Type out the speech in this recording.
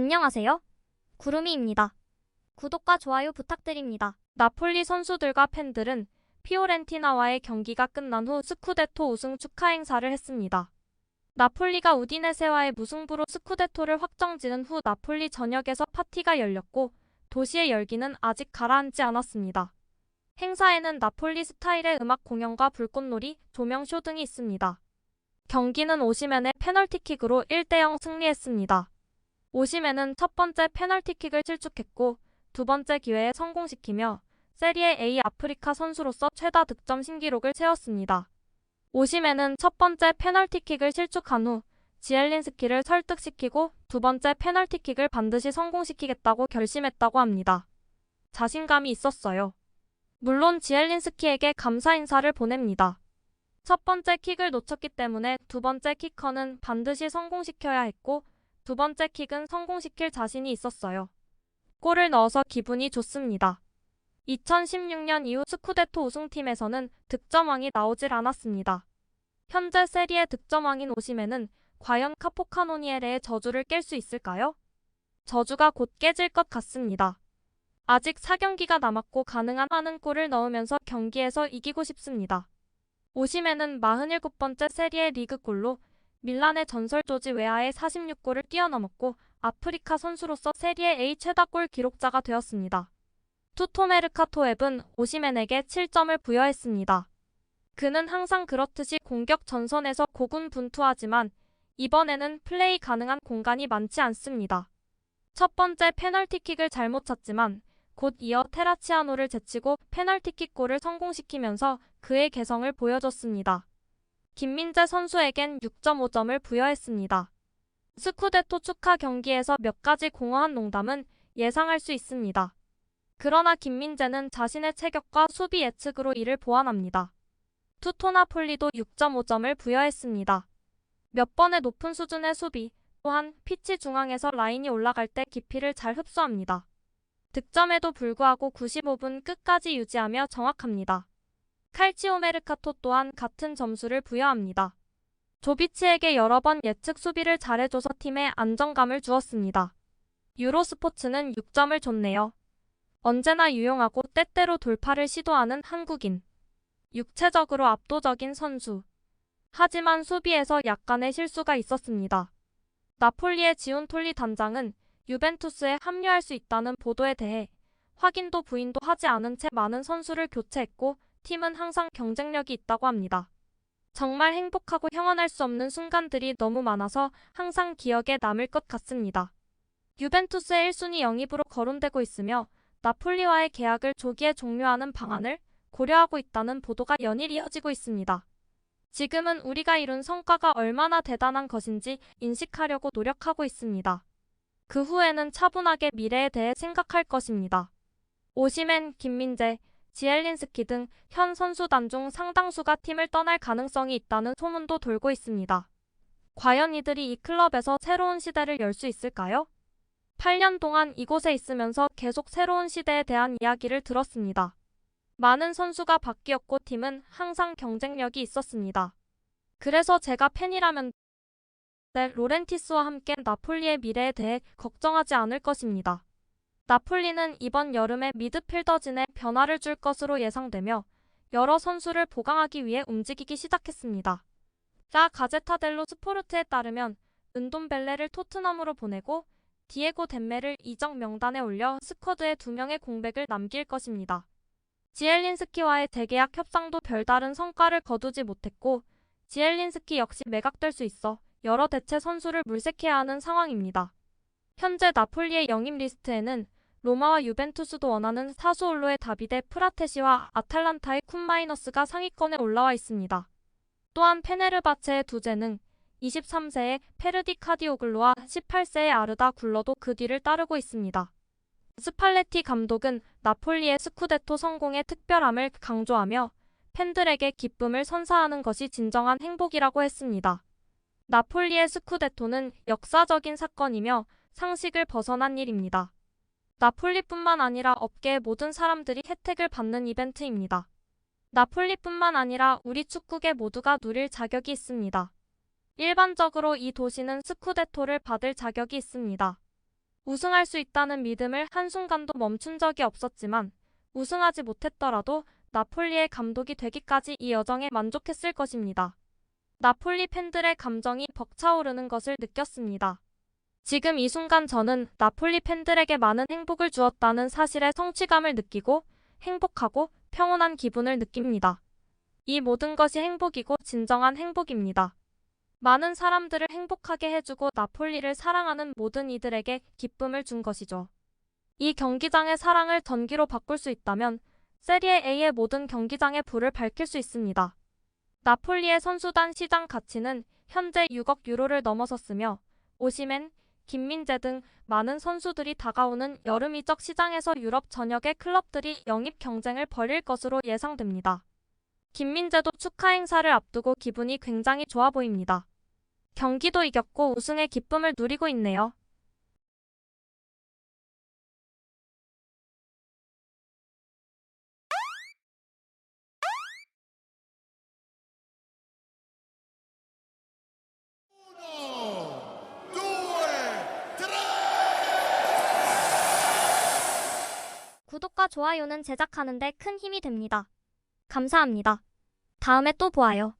안녕하세요. 구름이입니다. 구독과 좋아요 부탁드립니다. 나폴리 선수들과 팬들은 피오렌티나와의 경기가 끝난 후 스쿠데토 우승 축하 행사를 했습니다. 나폴리가 우디네세와의 무승부로 스쿠데토를 확정지은 후 나폴리 전역에서 파티가 열렸고 도시의 열기는 아직 가라앉지 않았습니다. 행사에는 나폴리 스타일의 음악 공연과 불꽃놀이, 조명쇼 등이 있습니다. 경기는 오시멘의 페널티킥으로 1대0 승리했습니다. 오시멘은 첫 번째 페널티킥을 실축했고 두 번째 기회에 성공시키며 세리에 A 아프리카 선수로서 최다 득점 신기록을 세웠습니다. 오시멘은 첫 번째 페널티킥을 실축한 후 지엘린스키를 설득시키고 두 번째 페널티킥을 반드시 성공시키겠다고 결심했다고 합니다. 자신감이 있었어요. 물론 지엘린스키에게 감사 인사를 보냅니다. 첫 번째 킥을 놓쳤기 때문에 두 번째 키커는 반드시 성공시켜야 했고 두 번째 킥은 성공시킬 자신이 있었어요. 골을 넣어서 기분이 좋습니다. 2016년 이후 스쿠데토 우승팀에서는 득점왕이 나오질 않았습니다. 현재 세리의 득점왕인 오시멘은 과연 카포카노니에레의 저주를 깰 수 있을까요? 저주가 곧 깨질 것 같습니다. 아직 4경기가 남았고 가능한 많은 골을 넣으면서 경기에서 이기고 싶습니다. 오시멘은 47번째 세리의 리그 골로 밀란의 전설 조지 웨아의 46골을 뛰어넘었고 아프리카 선수로서 세리에 A 최다 골 기록자가 되었습니다. 투토메르카 토 앱은 오시멘에게 7점을 부여했습니다. 그는 항상 그렇듯이 공격 전선에서 고군분투하지만 이번에는 플레이 가능한 공간이 많지 않습니다. 첫 번째 페널티킥을 잘못 찼지만 곧 이어 테라치아노를 제치고 페널티킥 골을 성공시키면서 그의 개성을 보여줬습니다. 김민재 선수에겐 6.5점을 부여했습니다. 스쿠데토 축하 경기에서 몇 가지 공허한 농담은 예상할 수 있습니다. 그러나 김민재는 자신의 체격과 수비 예측으로 이를 보완합니다. 투토나 폴리도 6.5점을 부여했습니다. 몇 번의 높은 수준의 수비, 또한 피치 중앙에서 라인이 올라갈 때 깊이를 잘 흡수합니다. 득점에도 불구하고 95분 끝까지 유지하며 정확합니다. 칼치오 메르카토 또한 같은 점수를 부여합니다. 조비치에게 여러 번 예측 수비를 잘해줘서 팀에 안정감을 주었습니다. 유로스포츠는 6점을 줬네요. 언제나 유용하고 때때로 돌파를 시도하는 한국인. 육체적으로 압도적인 선수. 하지만 수비에서 약간의 실수가 있었습니다. 나폴리의 지훈톨리 단장은 유벤투스에 합류할 수 있다는 보도에 대해 확인도 부인도 하지 않은 채 많은 선수를 교체했고 팀은 항상 경쟁력이 있다고 합니다. 정말 행복하고 형언할 수 없는 순간들이 너무 많아서 항상 기억에 남을 것 같습니다. 유벤투스의 1순위 영입으로 거론되고 있으며 나폴리와의 계약을 조기에 종료하는 방안을 고려하고 있다는 보도가 연일 이어지고 있습니다. 지금은 우리가 이룬 성과가 얼마나 대단한 것인지 인식하려고 노력하고 있습니다. 그 후에는 차분하게 미래에 대해 생각할 것입니다. 오시멘, 김민재, 지엘린스키 등 현 선수단 중 상당수가 팀을 떠날 가능성이 있다는 소문도 돌고 있습니다. 과연 이들이 이 클럽에서 새로운 시대를 열 수 있을까요? 8년 동안 이곳에 있으면서 계속 새로운 시대에 대한 이야기를 들었습니다. 많은 선수가 바뀌었고 팀은 항상 경쟁력이 있었습니다. 그래서 제가 팬이라면 네, 로렌티스와 함께 나폴리의 미래에 대해 걱정하지 않을 것입니다. 나폴리는 이번 여름에 미드필더진에 변화를 줄 것으로 예상되며 여러 선수를 보강하기 위해 움직이기 시작했습니다. 라 가제타 델로 스포르트에 따르면 은돈 벨레를 토트넘으로 보내고 디에고 덴메를 이적 명단에 올려 스쿼드에 두 명의 공백을 남길 것입니다. 지엘린스키와의 재계약 협상도 별다른 성과를 거두지 못했고 지엘린스키 역시 매각될 수 있어 여러 대체 선수를 물색해야 하는 상황입니다. 현재 나폴리의 영입 리스트에는 로마와 유벤투스도 원하는 사수올로의 다비데 프라테시와 아탈란타의 쿤마이너스가 상위권에 올라와 있습니다. 또한 페네르바체의 두 재능 23세의 페르디 카디오글로와 18세의 아르다 굴러도 그 뒤를 따르고 있습니다. 스팔레티 감독은 나폴리의 스쿠데토 성공의 특별함을 강조하며 팬들에게 기쁨을 선사하는 것이 진정한 행복이라고 했습니다. 나폴리의 스쿠데토는 역사적인 사건이며 상식을 벗어난 일입니다. 나폴리뿐만 아니라 업계의 모든 사람들이 혜택을 받는 이벤트입니다. 나폴리뿐만 아니라 우리 축구계 모두가 누릴 자격이 있습니다. 일반적으로 이 도시는 스쿠데토를 받을 자격이 있습니다. 우승할 수 있다는 믿음을 한순간도 멈춘 적이 없었지만 우승하지 못했더라도 나폴리의 감독이 되기까지 이 여정에 만족했을 것입니다. 나폴리 팬들의 감정이 벅차오르는 것을 느꼈습니다. 지금 이 순간 저는 나폴리 팬들에게 많은 행복을 주었다는 사실에 성취감을 느끼고 행복하고 평온한 기분을 느낍니다. 이 모든 것이 행복이고 진정한 행복입니다. 많은 사람들을 행복하게 해주고 나폴리를 사랑하는 모든 이들에게 기쁨을 준 것이죠. 이 경기장의 사랑을 전기로 바꿀 수 있다면 세리에 A의 모든 경기장의 불을 밝힐 수 있습니다. 나폴리의 선수단 시장 가치는 현재 6억 유로를 넘어섰으며 오시멘, 김민재 등 많은 선수들이 다가오는 여름 이적 시장에서 유럽 전역의 클럽들이 영입 경쟁을 벌일 것으로 예상됩니다. 김민재도 축하 행사를 앞두고 기분이 굉장히 좋아 보입니다. 경기도 이겼고 우승의 기쁨을 누리고 있네요. 좋아요는 제작하는데 큰 힘이 됩니다. 감사합니다. 다음에 또 보아요.